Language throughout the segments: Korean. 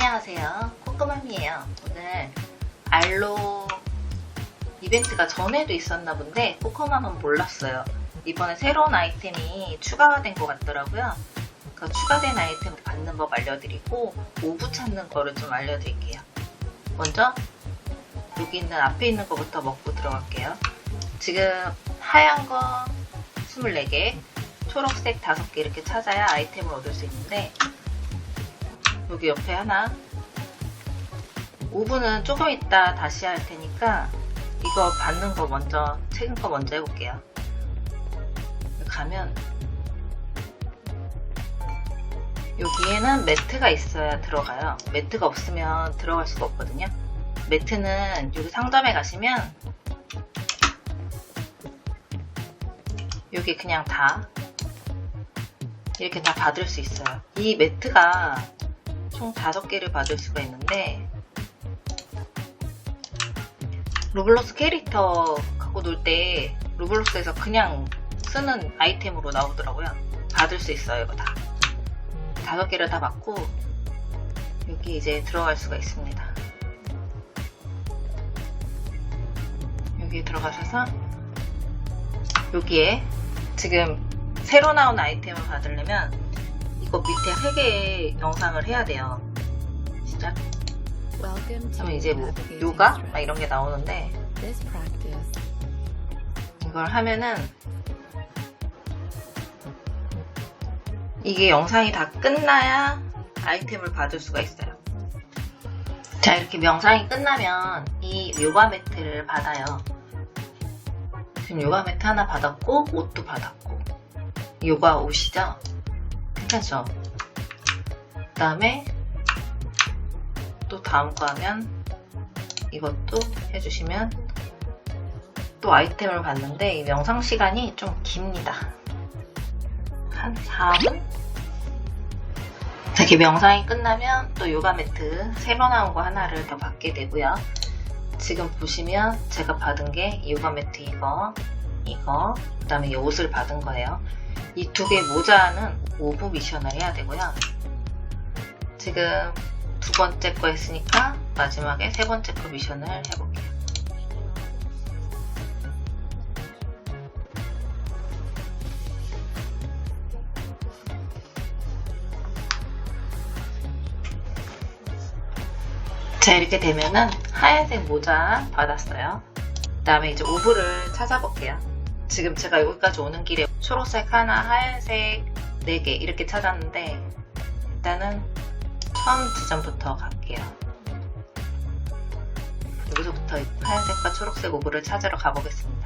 안녕하세요. 코코맘이에요. 오늘 알로 이벤트가 전에도 있었나 본데 코코맘은 몰랐어요. 이번에 새로운 아이템이 추가가 된 것 같더라고요. 그 추가된 아이템 받는 법 알려드리고 오브 찾는 거를 좀 알려드릴게요. 먼저 여기 있는 앞에 있는 거부터 먹고 들어갈게요. 지금 하얀 거 24개, 초록색 5개 이렇게 찾아야 아이템을 얻을 수 있는데 여기 옆에 하나. 5분은 조금 있다 다시 할 테니까 이거 받는 거 먼저 책임 거 먼저 해볼게요. 가면 여기에는 매트가 있어야 들어가요. 매트가 없으면 들어갈 수가 없거든요. 매트는 여기 상점에 가시면 여기 그냥 다 이렇게 다 받을 수 있어요. 이 매트가 총 5개를 받을 수가 있는데 로블록스 캐릭터 갖고 놀 때 로블록스에서 그냥 쓰는 아이템으로 나오더라고요. 받을 수 있어요 이거 다. 5개를 다 받고 여기 이제 들어갈 수가 있습니다. 여기 들어가셔서 여기에 지금 새로 나온 아이템을 받으려면 이거 밑에 3개의 영상을 해야 돼요. 시작. 그러면 이제 뭐 요가 막 이런 게 나오는데 이걸 하면은 이게 영상이 다 끝나야 아이템을 받을 수가 있어요. 자 이렇게 영상이 끝나면 이 요가 매트를 받아요. 지금 요가 매트 하나 받았고 옷도 받았고 요가 옷이죠? 괜찮죠? 그 다음에 또 다음 거 하면 이것도 해주시면 또 아이템을 받는데 이 영상 시간이 좀 깁니다. 한 4분? 이렇게 명상이 끝나면 또 요가 매트 새로 나온 거 하나를 더 받게 되고요. 지금 보시면 제가 받은 게 요가 매트 이거, 이거, 그 다음에 이 옷을 받은 거예요. 이 두 개 모자는 오브 미션을 해야 되고요. 지금 두 번째 거 했으니까 마지막에 세 번째 거 미션을 해볼게요. 자 이렇게 되면은 하얀색 모자 받았어요. 그 다음에 이제 오브를 찾아볼게요. 지금 제가 여기까지 오는 길에 초록색 하나, 하얀색 4개 이렇게 찾았는데 일단은 처음 지점부터 갈게요. 여기서부터 하얀색과 초록색 오브를 찾으러 가보겠습니다.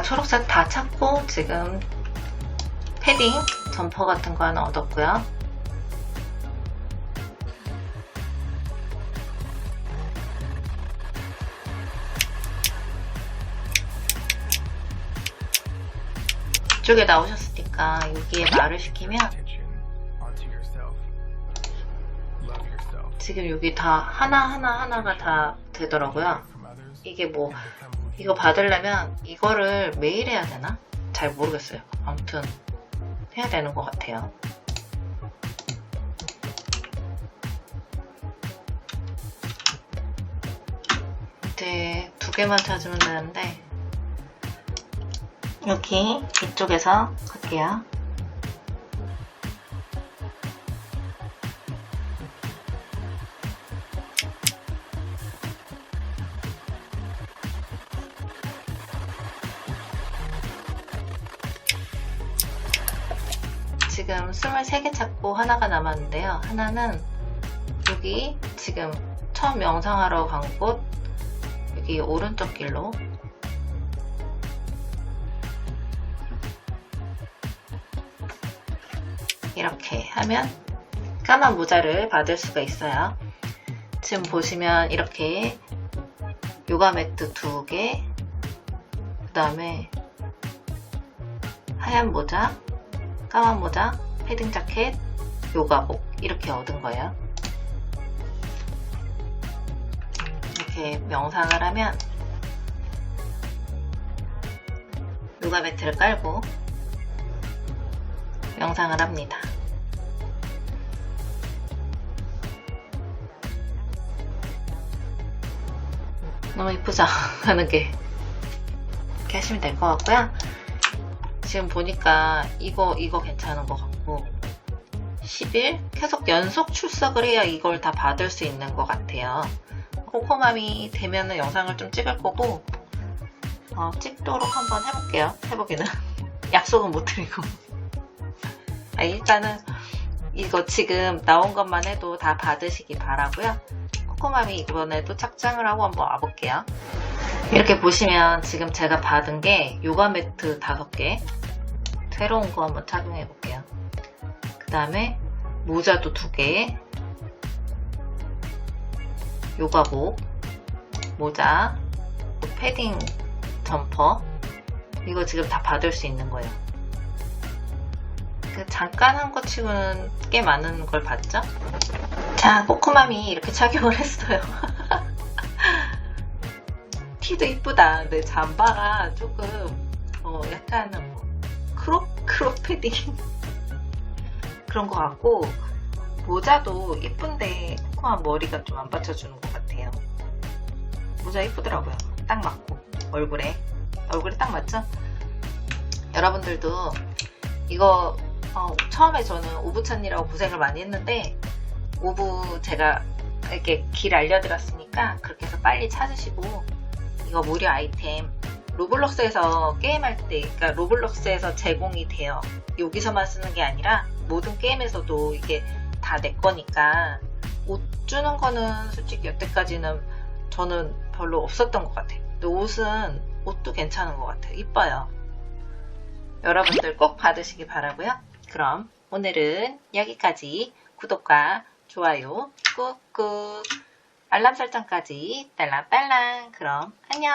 자, 초록색 다 찾고 지금 패딩, 점퍼 같은 거 하나 얻었고요. 이쪽에 나오셨으니까 여기에 말을 시키면. 지금 여기 다 하나하나 하나가 다 되더라고요. 이게 뭐 이거 받으려면 이거를 매일 해야 되나? 잘 모르겠어요. 아무튼 해야 되는 것 같아요. 이제 두 개만 찾으면 되는데 여기 이쪽에서 갈게요. 지금 23개 찾고 하나가 남았는데요. 하나는 여기 지금 처음 영상하러 간 곳 여기 오른쪽 길로 이렇게 하면 까만 모자를 받을 수가 있어요. 지금 보시면 이렇게 요가 매트 두 개, 그 다음에 하얀 모자, 까만 모자, 패딩 자켓, 요가복 이렇게 얻은 거예요. 이렇게 명상을 하면 요가 매트를 깔고 명상을 합니다. 너무 이쁘죠? 하는 게 이렇게 하시면 될 것 같고요. 지금 보니까 이거 이거 괜찮은 것 같고 10일 계속 연속 출석을 해야 이걸 다 받을 수 있는 것 같아요. 코코맘이 되면은 영상을 좀 찍을 거고 어, 찍도록 한번 해볼게요. 해보기는 약속은 못 드리고 아, 일단은 이거 지금 나온 것만 해도 다 받으시기 바라고요. 코코맘이 이번에도 착장을 하고 한번 와볼게요. 이렇게 보시면 지금 제가 받은 게 요가 매트 5개 새로운 거 한번 착용해 볼게요. 그 다음에 모자도 2개 요가복 모자 또 패딩 점퍼 이거 지금 다 받을 수 있는 거예요. 그 잠깐 한거 치고는 꽤 많은 걸 받죠? 자, 코코맘이 이렇게 착용을 했어요. 티도 이쁘다. 근데 잠바가 조금 어, 약간 크롭 크롭 패딩 그런 것 같고 모자도 이쁜데 코코맘 머리가 좀 안 받쳐주는 것 같아요. 모자 이쁘더라고요. 딱 맞고 얼굴에 얼굴에 딱 맞죠? 여러분들도 이거 어, 처음에 저는 오부찬이라고 고생을 많이 했는데 오부 제가 이렇게 길 알려드렸으니까 그렇게 해서 빨리 찾으시고 이거 무료 아이템 로블록스에서 게임할 때 그러니까 로블록스에서 제공이 돼요. 여기서만 쓰는 게 아니라 모든 게임에서도 이게 다 내 거니까 옷 주는 거는 솔직히 여태까지는 저는 별로 없었던 것 같아요. 근데 옷은 옷도 괜찮은 것 같아요. 이뻐요. 여러분들 꼭 받으시기 바라고요. 그럼 오늘은 여기까지. 구독과 좋아요 꾹꾹. 알람 설정까지. 딸랑딸랑. 그럼 안녕